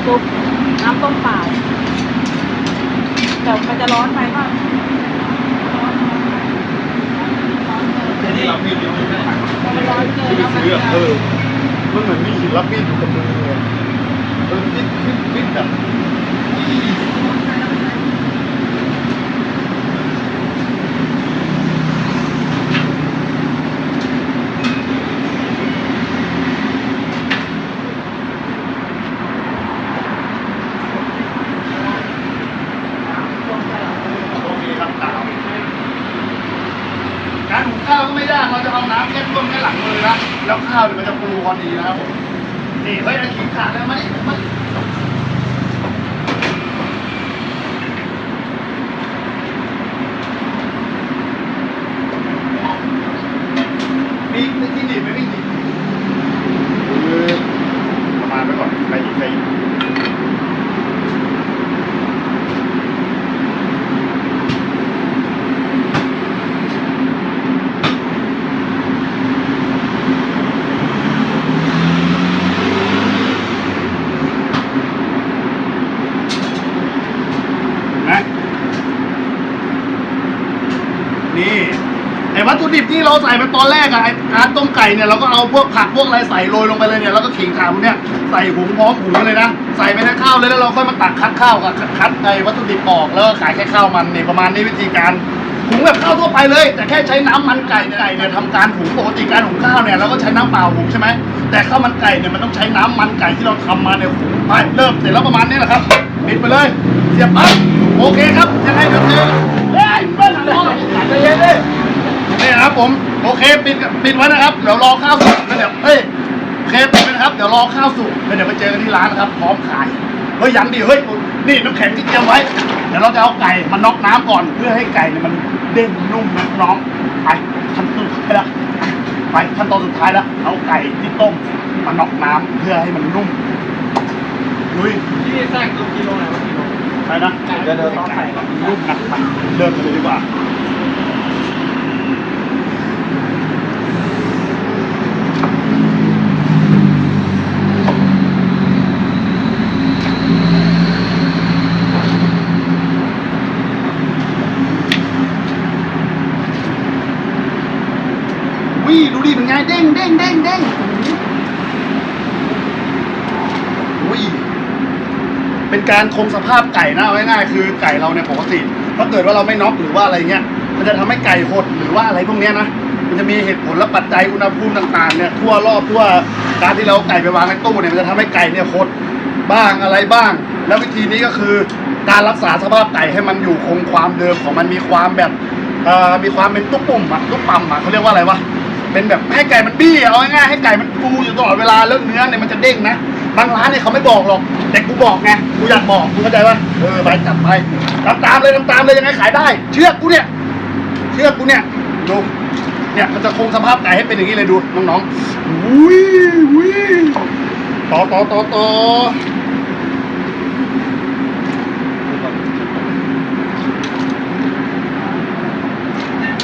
ำซุปน้ำต้มเปล่าแต่มันจะร้อนไปป่ะร้อนร้อนเกินนี่เราพี่ยังไม่ได้มันร้อนเกินที่ไปแล้วมันซื้ออะเอจะอมันเหมือนมีหินรับมีดอยู่กับมือเลยเออฟิตฟิตฟิตแบบ โอเคครับตามการหุงข้าวก็ไม่ยากเราจะเอา น้ำแค่ท่วมแค่หลังมือนะแล้วข้าวเนี่ยมันจะฟูพอดีนะครับผมนี่เฮ้ยไอ้ขิงขาดแล้วไหมมันมีที่หนีบไหม่มีหนีบคือประมาณไปก่อนใครอีกใครอีก นะนี่ไอ้วัตถุ ดิบที่เราใส่ไปตอนแรกอะไอ้การต้มไก่เนี่ยเราก็เอาพวกผักพวกอะไรใส่โรยลงไปเลยเนี่ยแล้วก็ขิงขาพวกเนี่ยใส่หุงพร้อมหุงเลยนะใส่ไปในข้าวเลยแล้วเราค่อยมาตักคัดข้าวกับคัดไอ้วัตถุดิบออกแล้วก็ขายแค่ข้าวมันเนี่ยประมาณนี้วิธีการหุงแบบข้าวทั่วไปเลย แต่แค่ใช้น้ำมันไก่ไก่เนี่ยทำการหุงปกติการหุงข้าวเนี่ยเราก็ใช้น้ำเปล่าหุงใช่ไหมแต่ข้าวมันไก่เนี่ยมันต้องใช้น้ำมันไก่ที่เราทำมาเนี่ยหุงไปเริ่มเสร็จแล้วประมาณนี้แหละครับปิดไปเลยเสียบปั๊บโอเคครับยังไงครับเนี่ยเฮ้ยเบิ้ลหันหลังใจเย็นดิ นี่นะครับ ผมโอเคปิดปิดไว้นะครับเดี๋ยวรอข้าวสุกแล้วเดี๋ยวเฮ้ยโอเคปิดไว้นะครับเดี๋ยวรอข้าวสุกแล้วเดี๋ยวไปเจอกันที่ร้านนะครับ พร้อมขายเฮ้ยยังดิเฮ้ยนี่น้ำแข็งที่เตรียมไว้เดี๋ยวเราจะเอาไก่มาน็อกน้ำก่อนเพื่อให้ไก่เนี่ยมันเด้งนุ่มนะน้องไปขั้นตอนสุดท้ายแล้วไปขั้นตอนสุดท้ายแล้วเอาไก่ที่ต้มมาน็อกน้ำเพื่อให้มันนุ่มลุยที่แทรกตัวกิโลไหนวะกิโลไปนะเดี๋ยวเดี๋ยวต้องใส่ก่อนนุ่มนะไปเริ่มกันเลยดีกว่า วิดูดิเป็น ไงเด้งเด้งเด้งเด้งอุ้ยเป็นการคงสภาพไก่นะเอาง่ายๆคือไก่เราเนี่ยปกติถ้าเกิดว่าเราไม่น็อกหรือว่าอะไรเงี้ย มันจะทำให้ไก่หดหรือว่าอะไรพวกเนี้ยนะมันจะมีเหตุผลและปัจจัยอุณหภูมิต่างๆเนี่ยทั่วรอบทั่วการที่เราไก่ไปวางในตู้เนี่ยมันจะทำให้ไก่เนี่ยหดบ้างอะไรบ้าง แล้ววิธีนี้ก็คือการรักษาสภาพไก่ให้มันอยู่คงความเดิมของมันมีความแบบมีความเป็นตุ๊กปุ่มอะตุ๊กปั๊มอะเขาเรียกว่าอะไรวะ เป็นแบบให้ไก่มันบี้เอาง่ายๆให้ไก่มันฟูอยู่ตลอดเวลาแล้วเนื้อเนี่ยมันจะเด้งนะบางร้านเนี่ยเขาไม่บอกหรอกแต่กูบอกไงกูอยากบอกกูเข้าใจป่ะเออไปจับไปตามตามๆเลยตามตามๆเลยยังไงขายได้ เชือกกูเนี่ย เชื่อกูเนี่ยดูเนี่ยมันจะคงสภาพไก่ให้เป็นอย่างนี้เลยดูน้องๆอุ้ยอุ้ยต่อต่อต่อต่อ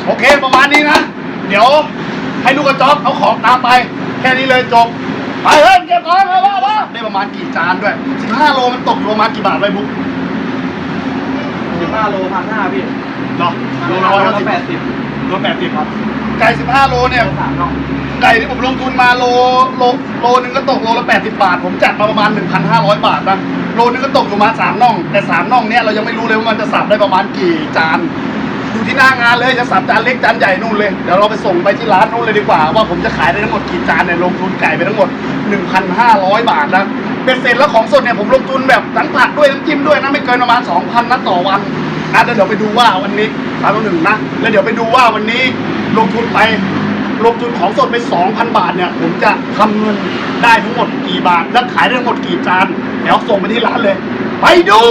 โอเคประมาณนี้นะ เดี๋ยว ให้ลูกกระจอกเอาของตามไป แค่นี้เลยจบ ไปเฮ้ยเก็บของเลยว่าว่าได้ประมาณกี่จานด้วย 15 โลมันตกอยู่ประมาณกี่บาทไปบุ๊กสิบห้าโลพันห้าพี่เนาะโลโลละร้อยละสิบแปดสิบโลแปดสิบครับ ไก่ 15 โลเนี่ย สามน่องไก่ที่ผมลงทุนมาโลโลโลนึงก็ตกโลละ80 บาท ผมจัดมาประมาณ 1,500 บาทนะโลนึงก็ตกอยู่มาสามน่อง แต่สามน่องเนี้ยเรายังไม่รู้เลยว่ามันจะสับได้ประมาณกี่จาน อยู่ที่หน้างานเลยจะสับจานเล็กจานใหญ่นู่นเลยเดี๋ยวเราไปส่งไปที่ร้านนู่นเลยดีกว่า ว่าผมจะขายได้ทั้งหมดกี่จานเนี่ยลงทุนไก่ไปทั้งหมด 1,500 บาทนะเป็นเสร็จแล้วของสดเนี่ยผมลงทุนแบบทั้งผักด้วยน้ำจิ้มด้วยนะไม่เกินประมาณ 2,000นะต่อวันนะเดี๋ยวไปดูว่าวันนี้สามต่อหนึ่งนะแล้วเดี๋ยวไปดูว่าวันนี้ลงทุนไปลงทุนของสดไป 2,000 บาทเนี่ย ผมจะทำเงินได้ทั้งหมดกี่บาท และขายได้ทั้งหมดกี่จานเดี๋ยวส่งไปที่ร้านเลย ไปดู